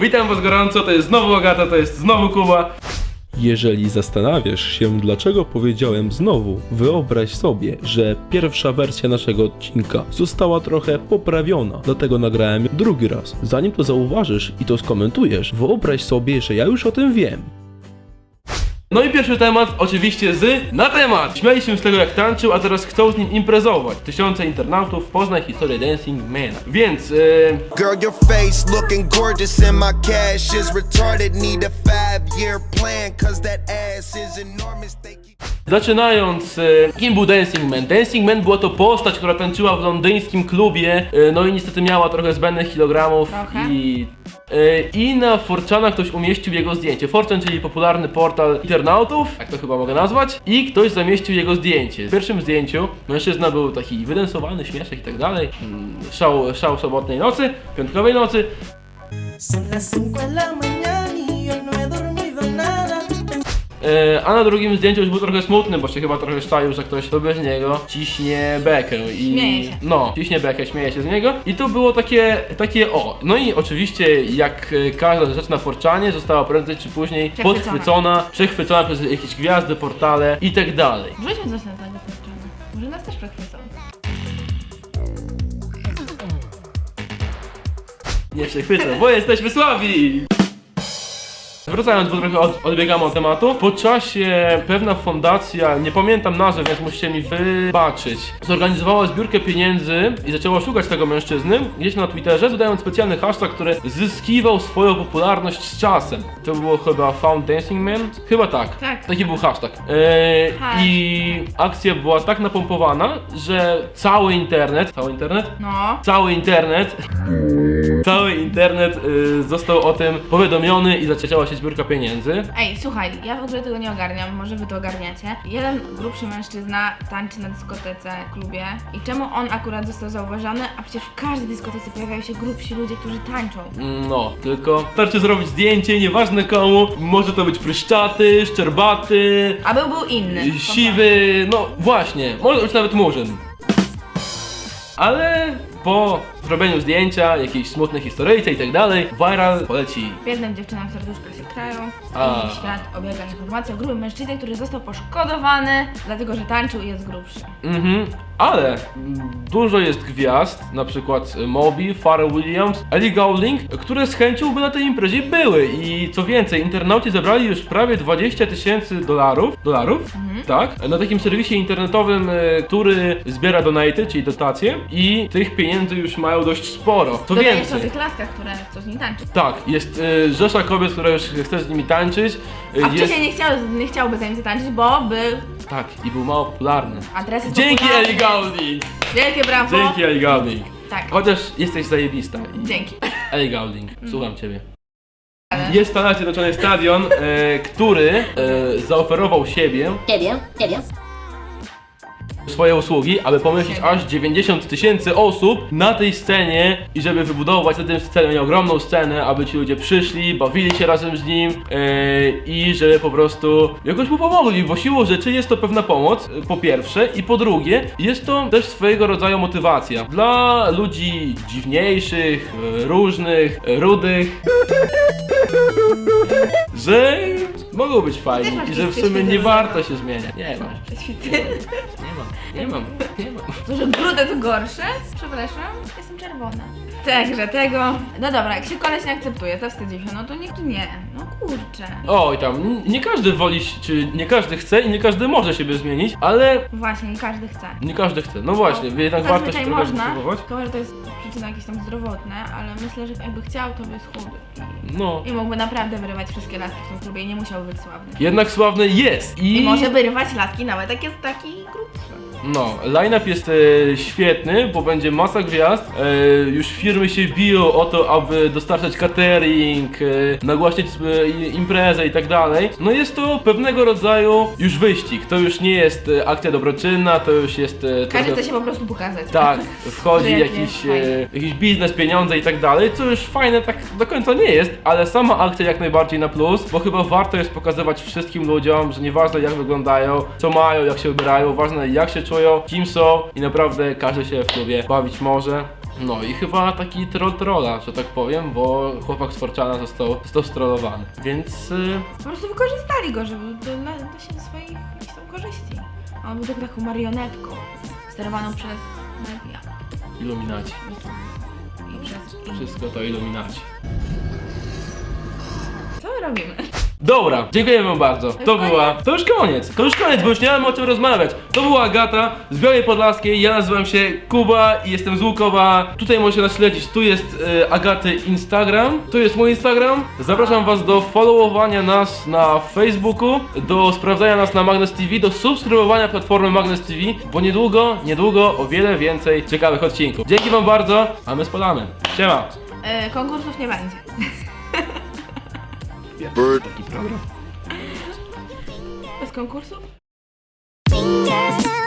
Witam was gorąco, to jest znowu Agata, to jest znowu Kuba. Jeżeli zastanawiasz się, dlaczego powiedziałem znowu, wyobraź sobie, że pierwsza wersja naszego odcinka została trochę poprawiona, dlatego nagrałem drugi raz. Zanim to zauważysz i to skomentujesz, wyobraź sobie, że ja już o tym wiem. No i pierwszy temat, oczywiście z na temat. Śmiali się z tego jak tańczył, a teraz chcą z nim imprezować. Tysiące internautów poznaj historię Dancing Man. Więc, yy, Girl, your face looking gorgeous and my cash is retarded. Need a five year plan, cause that ass is enormous. They keep Zaczynając, e, kim był Dancing Man? Dancing Man była to postać, która tańczyła w londyńskim klubie, e, no i niestety miała trochę zbędnych kilogramów Trochę? i... e, I na Forczana ktoś umieścił jego zdjęcie. Forczan, czyli popularny portal internautów, tak to chyba mogę nazwać, i ktoś zamieścił jego zdjęcie. W pierwszym zdjęciu mężczyzna był taki wydensowany, śmieszek i tak dalej. Mm, Szał, szał sobotnej nocy, piątkowej nocy, Son las 5 de la mañana a na drugim zdjęciu już był trochę smutny, bo się chyba trochę szczaił, że ktoś to bez niego ciśnie bekę i... Śmieje się. No, ciśnie bekę, śmieje się z niego i tu było takie, takie o. No i oczywiście jak e, każda rzecz na Forczanie została prędzej czy później Przechwycona. podchwycona, przechwycona przez jakieś gwiazdy, portale i tak dalej. Wrzućmy coś na tego. Może nas też przechwycą. Nie przechwycą, bo jesteśmy słabi! Wracając, bo trochę od, odbiegamy od tematu. Po czasie pewna fundacja, nie pamiętam nazwy, więc musicie mi wybaczyć, zorganizowała zbiórkę pieniędzy i zaczęła szukać tego mężczyzny gdzieś na Twitterze, dodając specjalny hashtag, który zyskiwał swoją popularność z czasem. To było chyba Found Dancing Man? Chyba tak. Tak. Taki był hashtag. Eee, Hashtag. I akcja była tak napompowana, że cały internet, cały internet? No. Cały internet Cały internet y, został o tym powiadomiony i zaczęła się zbiórka pieniędzy. Ej, słuchaj, ja w ogóle tego nie ogarniam, może wy to ogarniacie. Jeden grubszy mężczyzna tańczy na dyskotece, klubie i czemu on akurat został zauważony, a przecież w każdej dyskotece pojawiają się grubsi ludzie, którzy tańczą. No, tylko wystarczy zrobić zdjęcie, nieważne komu. Może to być pryszczaty, szczerbaty, A był był inny. siwy, no właśnie, może być nawet murzyn. Ale po zrobieniu zdjęcia, jakiejś smutnej historyjce i tak dalej, viral poleci Biednym dziewczynom serduszka się krają A. i świat obiega informacja o grubym mężczyźnie, który został poszkodowany, dlatego że tańczył i jest grubszy. Mhm, ale dużo jest gwiazd, na przykład Moby, Pharrell Williams, Ellie Goulding, które z chęcią by na tej imprezie były i co więcej, internauci zebrali już prawie 20 tysięcy dolarów, dolarów, tak, na takim serwisie internetowym, y, który zbiera donaty, czyli dotacje i tych pieniędzy już mają dość sporo. Co Dodaję jeszcze o więcej, tych laskach, które chcą z nim tańczyć. tak, jest y, rzesza kobiet, która już chce z nimi tańczyć, y, A jest, wcześniej nie, chciał, nie chciałby za nim zatańczyć, bo był tak, i był mało popularny. A teraz jest Dzięki. Ellie Goulding! Wielkie brawo! Dzięki Ellie Goulding! Tak, Chociaż jesteś zajebista. I... dzięki. Ellie Goulding, słucham ciebie. Jest w Stanach Zjednoczonych stadion, e, który e, zaoferował siebie, Ciebie, ciebie. Swoje usługi, aby pomieścić aż 90 tysięcy osób na tej scenie i żeby wybudować na tym scenie ogromną scenę, aby ci ludzie przyszli, bawili się razem z nim e, i żeby po prostu jakoś mu pomogli, bo siłą rzeczy jest to pewna pomoc, e, po pierwsze, i po drugie, jest to też swojego rodzaju motywacja. Dla ludzi dziwniejszych, e, różnych, e, rudych, że mogą być fajni i że w sumie nie warto się zmieniać. Nie mam. Nie mam, nie mam, nie mam. To, że brudę to gorsze? Przepraszam, jestem czerwona. Także tego. No dobra, jak się koleś nie akceptuje, zawstydzi się, no to nikt nie. No kurczę. Oj tam, nie każdy woli, czy nie każdy chce i nie każdy może siebie zmienić, ale Właśnie, nie każdy chce. nie każdy chce. No właśnie, jednak warto się Zazwyczaj trochę można, spróbować. tylko że to jest przyczyna jakieś tam zdrowotne, ale myślę, że jakby chciał, to by schudł. No. I mógłby naprawdę wyrywać wszystkie laski w tym klubie i nie musiał być sławny. Jednak sławny jest i... I może wyrywać laski nawet jak jest taki grubszy. No, line-up jest e, świetny, bo będzie masa gwiazd. E, już firmy się biją o to, aby dostarczać catering, e, nagłaśniać e, i- imprezę i tak dalej. No jest to pewnego rodzaju już wyścig. To już nie jest e, akcja dobroczynna, to już jest e, Każdy chce się po prostu pokazać. tak, wchodzi Że jak jakiś, jest fajnie. e, jakiś biznes, pieniądze i tak dalej, co już fajne tak do końca nie jest, ale sama akcja jak najbardziej na plus, bo chyba warto jest pokazywać wszystkim ludziom, że nieważne jak wyglądają, co mają, jak się ubierają, ważne jak się czują, kim są i naprawdę każdy się w klubie bawić może. No i chyba taki troll trolla, że tak powiem, bo chłopak z Forczana został, został strollowany, więc... y, Po prostu wykorzystali go, żeby do, dla, dla siebie swoich jakichś tam korzyści. A on był tylko taką marionetką, sterowaną przez media Iluminaci. i przez... Wszystko to iluminaci. Co my robimy? Dobra, dziękuję wam bardzo. To koniec. była. To już koniec. To już koniec, bo już nie mamy o czym rozmawiać. To była Agata z Białej Podlaskiej. Ja nazywam się Kuba i jestem z Łukowa. Tutaj możecie nas śledzić. Tu jest e, Agaty Instagram. Tu jest mój Instagram. Zapraszam was do followowania nas na Facebooku, do sprawdzania nas na Magnes TV, do subskrybowania platformy Magnes TV, bo niedługo, niedługo o wiele więcej ciekawych odcinków. Dzięki wam bardzo, a my spadamy. Siema. E, konkursów nie będzie. Taki program. Bez konkursów? Fingers